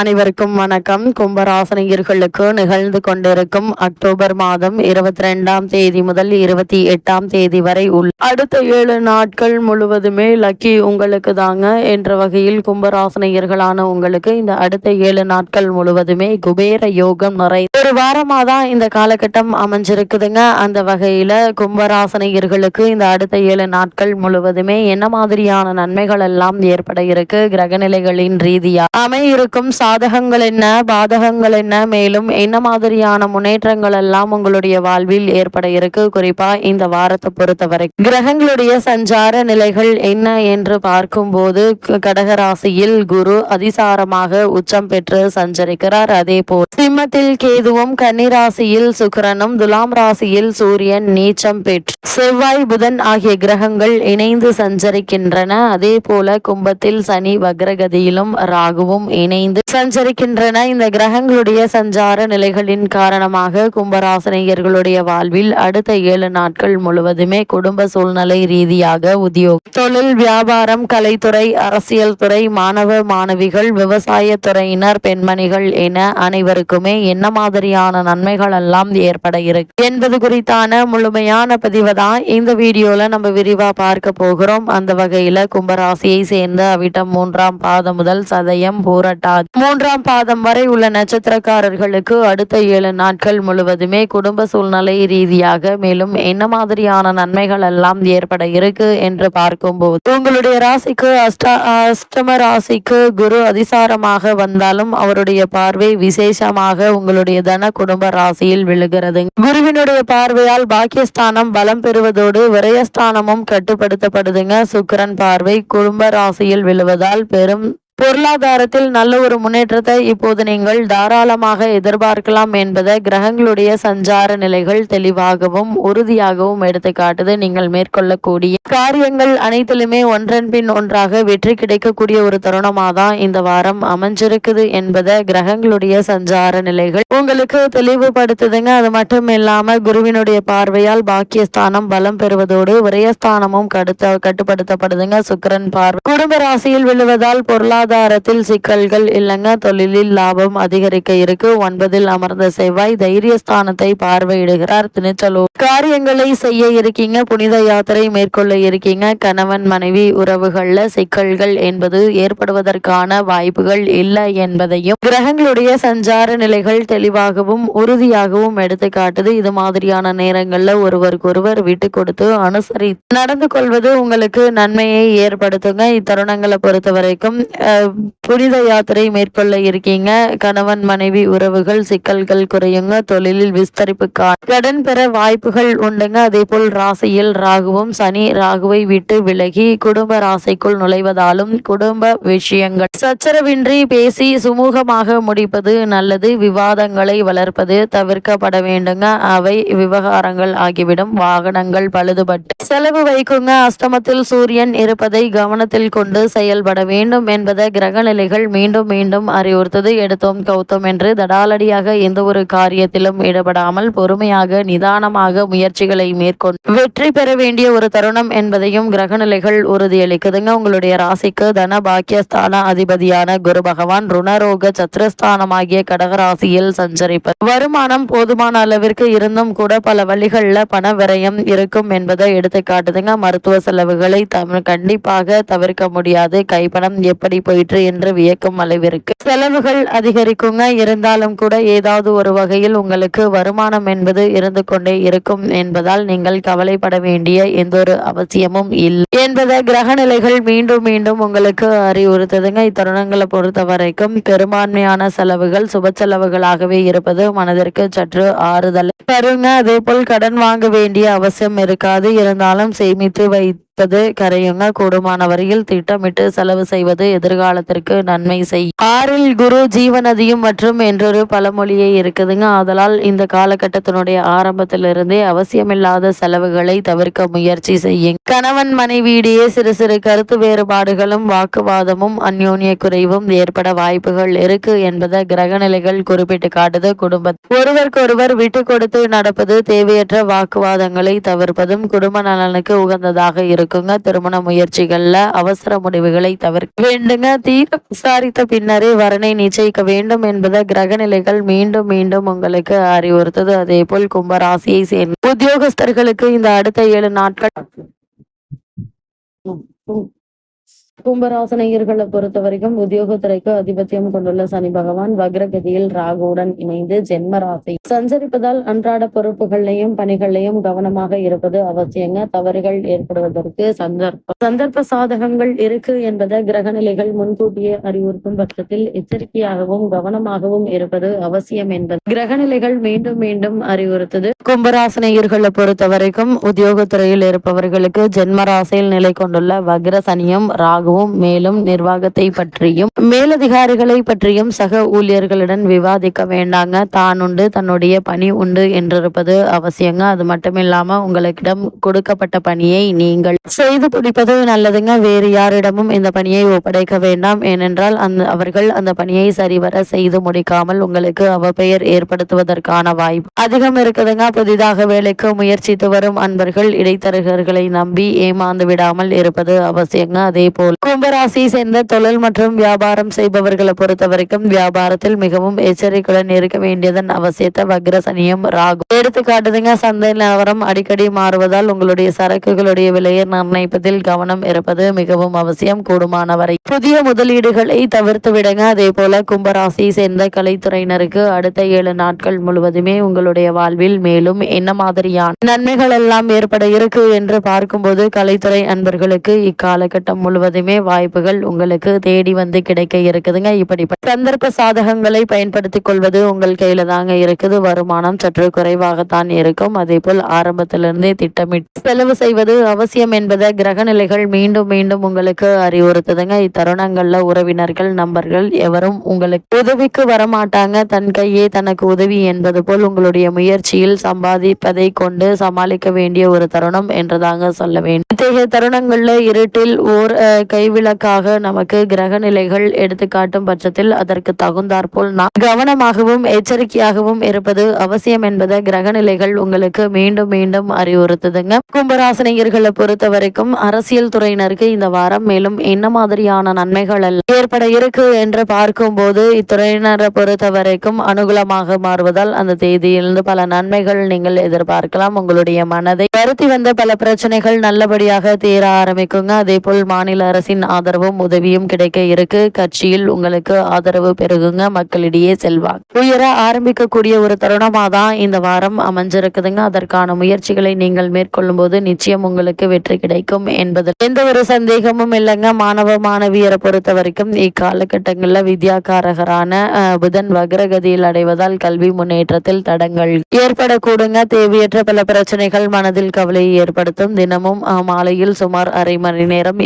அனைவருக்கும் வணக்கம். கும்பராசனியர்களுக்கு நிகழ்ந்து கொண்டிருக்கும் அக்டோபர் மாதம் இருபத்தி ரெண்டாம் தேதி முதல் இருபத்தி எட்டாம் தேதி வரை உள்ள அடுத்த ஏழு நாட்கள் முழுவதுமே லக்கி உங்களுக்கு தாங்க என்ற வகையில் கும்பராசனியர்களான உங்களுக்கு இந்த அடுத்த ஏழு நாட்கள் முழுவதுமே குபேர யோகம் நிறை ஒரு வாரமா தான் இந்த காலகட்டம் அமைஞ்சிருக்குதுங்க. அந்த வகையில கும்பராசனியர்களுக்கு இந்த அடுத்த ஏழு நாட்கள் முழுவதுமே என்ன மாதிரியான நன்மைகள் எல்லாம் ஏற்பட இருக்கு? கிரகநிலைகளின் ரீதியா அமையிருக்கும் சாதகங்கள் என்ன? பாதகங்கள் என்ன? மேலும் என்ன மாதிரியான முன்னேற்றங்கள் எல்லாம் உங்களுடைய வாழ்வில் ஏற்பட இருக்கு? குறிப்பா இந்த வாரத்தை பொறுத்தவரை. கிரகங்களுடைய சஞ்சார நிலைகள் என்ன என்று பார்க்கும்போது கடகராசியில் குரு அதிசாரமாக உச்சம் பெற்று சஞ்சரிக்கிறார். அதே போல் சிம்மத்தில் கேதுவும் கன்னிராசியில் சுக்கரனும் துலாம் ராசியில் சூரியன் நீச்சம் பெற்று செவ்வாய் புதன் ஆகிய கிரகங்கள் இணைந்து சஞ்சரிக்கின்றன. அதே போல கும்பத்தில் சனி வக்ரகதியிலும் ராகுவும் இணைந்து சஞ்சரிக்கின்றன இந்த கிரகங்களுடைய சஞ்சார நிலைகளின் காரணமாக கும்பராசனையர்களுடைய வாழ்வில் அடுத்த ஏழு நாட்கள் முழுவதுமே குடும்ப சூழ்நிலை ரீதியாக உத்தியோக தொழில் வியாபாரம் கலைத்துறை அரசியல் துறை மாணவ மாணவிகள் விவசாய துறையினர் பெண்மணிகள் என அனைவருக்குமே என்ன மாதிரியான நன்மைகள் எல்லாம் ஏற்பட இருக்கு. என்பது குறித்தான முழுமையான பதிவு தான் இந்த வீடியோல நம்ம விரிவா பார்க்க போகிறோம். அந்த வகையில கும்பராசியை சேர்ந்த அவிட்டம் மூன்றாம் பாதம் முதல் சதயம் பூரட்டாதி மூன்றாம் பாதம் வரை உள்ள நட்சத்திரக்காரர்களுக்கு அடுத்த ஏழு நாட்கள் முழுவதுமே குடும்ப சூழ்நிலை ரீதியாக மேலும் என்ன மாதிரியான நன்மைகள் எல்லாம் ஏற்பட இருக்கு என்று பார்க்கும்போது உங்களுடைய ராசிக்கு அஷ்ட அஷ்டம ராசிக்கு குரு அதிசாரமாக வந்தாலும் அவருடைய பார்வை விசேஷமாக உங்களுடைய தன குடும்ப ராசியில் விழுகிறது. குருவினுடைய பார்வையால் பாக்கியஸ்தானம் பலம் பெறுவதோடு விரயஸ்தானமும் கட்டுப்படுத்தப்படுதுங்க. சுக்கிரன் பார்வை குடும்ப ராசியில் விழுவதால் பெரும் பொருளாதாரத்தில் நல்ல ஒரு முன்னேற்றத்தை இப்போது நீங்கள் தாராளமாக எதிர்பார்க்கலாம் என்பதை கிரகங்களுடைய சஞ்சார நிலைகள் தெளிவாகவும் உறுதியாகவும் எடுத்து காட்டுது. நீங்கள் மேற்கொள்ளக்கூடிய காரியங்கள் அனைத்திலுமே ஒன்றன் பின் ஒன்றாக வெற்றி கிடைக்கக்கூடிய ஒரு தருணமாக தான் இந்த வாரம் அமைஞ்சிருக்குது என்பதை கிரகங்களுடைய சஞ்சார நிலைகள் உங்களுக்கு தெளிவுபடுத்துதுங்க. அது மட்டும் இல்லாம குருவினுடைய பார்வையால் பாக்கியஸ்தானம் பலம் பெறுவதோடு விரயஸ்தானமும் கடுத்த கட்டுப்படுத்தப்படுதுங்க. சுக்கரன் பார்வை குடும்ப ராசியில் விழுவதால் பொருளாதார பொருளாதாரத்தில் சிக்கல்கள் இல்லைங்க. தொழிலில் லாபம் அதிகரிக்க இருக்கு. ஒன்பதில் அமர்ந்த செவ்வாய் தைரியஸ்தானத்தை பார்வையிடுகிறார். திணிச்சலோ காரியங்களை செய்ய இருக்கீங்க. புனித யாத்திரை மேற்கொள்ள இருக்கீங்க. கணவன் மனைவி உறவுகள்ல சிக்கல்கள் என்பது ஏற்படுவதற்கான வாய்ப்புகள் இல்லை என்பதையும் கிரகங்களுடைய சஞ்சார நிலைகள் தெளிவாகவும் உறுதியாகவும் எடுத்து காட்டுது. இது மாதிரியான நேரங்கள்ல ஒருவருக்கொருவர் விட்டு கொடுத்து அனுசரி நடந்து கொள்வது உங்களுக்கு நன்மையை ஏற்படுத்துங்க. இத்தருணங்களை பொறுத்த வரைக்கும் uh, புனித யாத்திரை மேற்கொள்ள இருக்கீங்க. கணவன் மனைவி உறவுகள் சிக்கல்கள் குறையுங்க. தொழிலில் விஸ்தரிப்புக்கான கடன் பெற வாய்ப்புகள் உண்டுங்க. அதே போல் ராசியில் ராகுவும் சனி ராகுவை விட்டு விலகி குடும்ப ராசிக்குள் நுழைவதாலும் குடும்ப விஷயங்கள் சச்சரவின்றி பேசி சுமூகமாக முடிப்பது நல்லது. விவாதங்களை வளர்ப்பது தவிர்க்கப்பட வேண்டுங்க. அவை விவகாரங்கள் ஆகிவிடும். வாகனங்கள் பழுதுபட்டு செலவு வைக்குங்க. அஸ்தமத்தில் சூரியன் இருப்பதை கவனத்தில் கொண்டு செயல்பட வேண்டும் என்பதை சூழ்நிலைகள் மீண்டும் மீண்டும் அறிவுறுத்தது. எடுத்தோம் கவுத்தோம் என்று தடாலடியாக எந்த ஒரு காரியத்திலும் ஈடுபடாமல் பொறுமையாக நிதானமாக முயற்சிகளை மேற்கொண்டு வெற்றி பெற வேண்டிய ஒரு தருணம் என்பதையும் கிரகநிலைகள் உறுதியளிக்குதுங்க. உங்களுடைய ராசிக்கு தன பாக்கியஸ்தான அதிபதியான குரு பகவான் ருணரோக சத்ரஸ்தானமாகிய கடகராசியில் சஞ்சரிப்பது வருமானம் போதுமான அளவிற்கு இருந்தும் கூட பல வழிகளில் பண விரயம் இருக்கும் என்பதை எடுத்து காட்டுதுங்க மருத்துவ செலவுகளை கண்டிப்பாக தவிர்க்க முடியாது. கைப்பணம் எப்படி போயிற்று என்று வியக்கும் அளவிற்கு செலவுகள் அதிகரிக்குங்க. இருந்தாலும் கூட ஏதாவது ஒரு வகையில் உங்களுக்கு வருமானம் என்பது இருந்து கொண்டே இருக்கும் என்பதால் நீங்கள் கவலைப்பட வேண்டிய எந்த ஒரு அவசியமும் இல்லை. என்பதை கிரகநிலைகள் மீண்டும் மீண்டும் உங்களுக்கு அறிவுறுத்துதுங்க. இத்தருணங்களை பொறுத்த வரைக்கும் பெரும்பான்மையான செலவுகள் சுப செலவுகளாகவே இருப்பது மனதிற்கு சற்று ஆறுதல். தருங்க அதே போல் கடன் வாங்க வேண்டிய அவசியம் இருக்காது. இருந்தாலும் சேமித்து வை வைப்பது கரையுங்க. கூடுமான வரையில் திட்டமிட்டு செலவு செய்வது எதிர்காலத்திற்கு நன்மை செய்யும் ஆறில் குரு ஜீவநதியும் மற்றும் என்றொரு பழமொழியே இருக்குதுங்க. அதனால் இந்த காலகட்டத்தினுடைய ஆரம்பத்திலிருந்தே அவசியமில்லாத செலவுகளை தவிர்க்க முயற்சி செய்யுங்க கணவன் மனைவியிடையே சிறு சிறு கருத்து வேறுபாடுகளும் வாக்குவாதமும் அந்யோன்ய குறைவும் ஏற்பட வாய்ப்புகள் இருக்கு என்பதை கிரகநிலைகள் குறிப்பிட்டு காட்டுது குடும்ப ஒருவருக்கொருவர் விட்டு கொடுத்து நடப்பது தேவையற்ற வாக்குவாதங்களை தவிர்ப்பதும் குடும்ப நலனுக்கு உகந்ததாக இருக்கும் இருக்குங்க. திருமண முயற்சிகள்ல அவசர முடிவுகளை தவிர்க்க வேண்டுங்க. தீர விசாரித்த பின்னரே வரனை நிச்சயிக்க வேண்டும் என்பதை கிரக நிலைகள் மீண்டும் மீண்டும் உங்களுக்கு அறிவுறுத்தது. அதே போல் கும்பராசியை சேர்ந்த உத்தியோகஸ்தர்களுக்கு இந்த அடுத்த ஏழு நாட்கள் கும்பராசனையர்களை பொறுத்த வரைக்கும் உத்தியோகத்துறைக்கு அதிபத்தியம் கொண்டுள்ள சனி பகவான் வக்ரகதியில் ராகுவுடன் இணைந்து ஜென்ம ராசி. சஞ்சரிப்பதால் அன்றாட பொறுப்புகளையும் பணிகளையும் கவனமாக இருப்பது அவசியங்க. தவறுகள் ஏற்படுவதற்கு சந்தர்ப்பம். சந்தர்ப்ப சாதகங்கள் இருக்கு என்பதை கிரகநிலைகள் முன்கூட்டியே அறிவுறுத்தும் பட்சத்தில் எச்சரிக்கையாகவும் கவனமாகவும் இருப்பது அவசியம் என்பது கிரகநிலைகள் மீண்டும் மீண்டும் அறிவுறுத்தது. கும்பராசனையர்களை பொறுத்த வரைக்கும் உத்தியோகத்துறையில் இருப்பவர்களுக்கு ஜென்ம ராசியில் நிலை கொண்டுள்ள வக்ர சனியும் ராகு பற்றியாகவும் மேலும் நிர்வாகத்தை பற்றியும் மேலதிகாரிகளை பற்றியும் சக ஊழியர்களுடன் விவாதிக்க வேண்டாங்க. தான் உண்டு தன்னுடைய பணி உண்டு என்றிருப்பது அவசியங்க. அது மட்டுமில்லாம உங்களிடம் கொடுக்கப்பட்ட பணியை நீங்கள் செய்து முடிப்பது நல்லதுங்க. வேறு யாரிடமும் இந்த பணியை ஒப்படைக்க வேண்டாம். ஏனென்றால் அந்த அவர்கள் அந்த பணியை சரிவர செய்து முடிக்காமல் உங்களுக்கு அவப்பெயர் ஏற்படுத்துவதற்கான வாய்ப்பு அதிகம் இருக்குதுங்க. புதிதாக வேலைக்கு முயற்சித்து வரும் அன்பர்கள் இடைத்தரகர்களை நம்பி ஏமாந்து விடாமல் இருப்பது அவசியங்க. அதே போல் கும்பராசியை சேர்ந்த தொழில் மற்றும் வியாபாரம் செய்பவர்களை பொறுத்த வரைக்கும் வியாபாரத்தில் மிகவும் எச்சரிக்கையுடன் இருக்க வேண்டியதன் அவசியத்தை வக்ர சனியும் ராகு. எடுத்துக்காட்டுதுங்க சந்தை நிலவரம் அடிக்கடி மாறுவதால் உங்களுடைய சரக்குகளுடைய விலையை நிர்ணயிப்பதில் கவனம் இருப்பது மிகவும் அவசியம். கூடுமான வரை புதிய முதலீடுகளை தவிர்த்து விடுங்க. அதே போல கும்பராசியை சேர்ந்த கலைத்துறையினருக்கு அடுத்த ஏழு நாட்கள் முழுவதுமே உங்களுடைய வாழ்வில் மேலும் என்ன மாதிரியான நன்மைகள் எல்லாம் ஏற்பட இருக்கு என்று பார்க்கும்போது கலைத்துறை அன்பர்களுக்கு இக்காலகட்டம் முழுவதுமே வாய்ப்புகள் உங்களுக்கு தேடி வந்து கிடைக்க இருக்குதுங்க. இப்படிப்பட்ட சந்தர்ப்ப சாதகங்களை பயன்படுத்திக் கொள்வது உங்கள் கையில தாங்க இருக்குது. வருமானம் சற்று குறைவாகத்தான் இருக்கும். அதே போல் ஆரம்பத்திலிருந்தே திட்டமிட்டு செலவு செய்வது அவசியம் என்பதை கிரக நிலைகள் மீண்டும் மீண்டும் உங்களுக்கு அறிவுறுத்துதுங்க. இத்தருணங்கள்ல உறவினர்கள் நண்பர்கள் எவரும் உங்களுக்கு உதவிக்கு வரமாட்டாங்க. தன் கையே தனக்கு உதவி என்பது போல் உங்களுடைய முயற்சியில் சம்பாதிப்பதை கொண்டு சமாளிக்க வேண்டிய ஒரு தருணம் என்றுதாங்க சொல்ல வேண்டும். இத்தகைய தருணங்கள்ல இருட்டில் ஓர் கை கைவிளக்காக நமக்கு கிரக நிலைகள் எடுத்துக்காட்டும் பட்சத்தில் அதற்கு தகுந்தாற்போல் நாம் கவனமாகவும் எச்சரிக்கையாகவும் இருப்பது அவசியம் என்பதை கிரக நிலைகள் உங்களுக்கு மீண்டும் மீண்டும் அறிவுறுத்துதுங்க. கும்பராசனையர்களை பொறுத்த வரைக்கும் அரசியல் துறையினருக்கு இந்த வாரம் மேலும் என்ன மாதிரியான நன்மைகள் ஏற்பட இருக்கு என்று பார்க்கும்போது இத்துறையினரை பொறுத்த வரைக்கும் அனுகூலமாக மாறுவதால் அந்த தேதியிலிருந்து பல நன்மைகள் நீங்கள் எதிர்பார்க்கலாம். உங்களுடைய மனதை வருத்தி வந்த பல பிரச்சனைகள் நல்லபடியாக தீர ஆரம்பிக்குங்க. அதே போல் மாநில அரசு அரசின் ஆதரவும் உதவியும் கிடைக்க இருக்கு. கட்சியில் உங்களுக்கு ஆதரவு பெருகுங்க. மக்களிடையே செல்வாங்க உயர ஆரம்பிக்கக்கூடிய ஒரு தருணமா தான் இந்த வாரம் அமைஞ்சிருக்குதுங்க. அதற்கான முயற்சிகளை நீங்கள் மேற்கொள்ளும் போது நிச்சயம் உங்களுக்கு வெற்றி கிடைக்கும் என்பது. எந்த ஒரு சந்தேகமும் இல்லைங்க. மாணவ மாணவியரை பொறுத்த வரைக்கும் இக்காலகட்டங்களில் வித்யாகாரகரான புதன் வக்ரகதியில் அடைவதால் கல்வி முன்னேற்றத்தில் தடங்கள் ஏற்படக்கூடுங்க. தேவையற்ற பல பிரச்சனைகள் மனதில் கவலையை ஏற்படுத்தும். தினமும் மாலையில் சுமார் அரை மணி நேரம்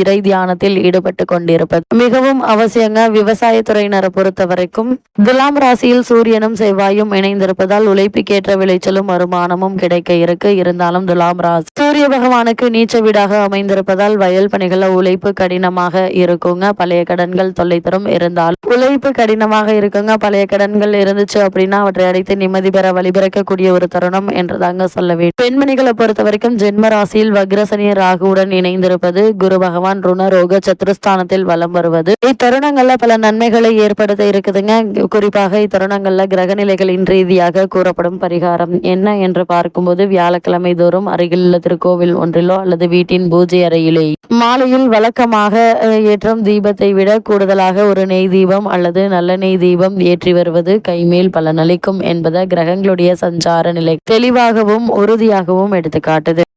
இறை தியானத்தில் ஈடுபட்டு கொண்டிருப்பது. மிகவும் அவசியங்க விவசாயத்துறையினரை பொறுத்த வரைக்கும் துலாம் ராசியில் சூரியனும் செவ்வாயும் இணைந்திருப்பதால் உழைப்புக்கேற்ற விளைச்சலும் வருமானமும் கிடைக்க இருக்கு. இருந்தாலும் துலாம் ராசி சூரிய பகவானுக்கு நீச்ச வீடாக அமைந்திருப்பதால் வயல் பணிகள உழைப்பு கடினமாக இருக்குங்க. பழைய கடன்கள் தொல்லை தரும் இருந்தால் உழைப்பு கடினமாக இருக்குங்க. பழைய கடன்கள் இருந்துச்சு அப்படின்னா அவற்றை அடைத்து நிம்மதி பெற வழிபிறக்கக்கூடிய ஒரு தருணம் என்றுதாங்க சொல்ல வேண்டும். பெண்மணிகளை பொறுத்த வரைக்கும் ஜென்ம ராசியில் வக்ரசனி ராகுவுடன் இணைந்திருப்பது குரு பகவான் ருணரோக சத்ருஸ்தானத்தில் வலம் வருவது. இத்தருணங்கள்ல பல நன்மைகளை ஏற்படுத்த இருக்குதுங்க. குறிப்பாக இத்தருணங்கள்ல கிரக நிலைகளின் ரீதியாக கூறப்படும் பரிகாரம் என்ன என்று பார்க்கும்போது வியாழக்கிழமை தோறும் அருகில் உள்ள திருக்கோவில் ஒன்றிலோ அல்லது வீட்டின் பூஜை அறையிலே. மாலையில் வழக்கமாக ஏற்றும் தீபத்தை விட கூடுதலாக ஒரு நெய் தீபம் அல்லது நல்ல நெய் தீபம் ஏற்றி வருவது கைமேல் பலனளிக்கும் என்பதை கிரகங்களுடைய சஞ்சார நிலை. தெளிவாகவும் உறுதியாகவும் எடுத்துக்காட்டுது.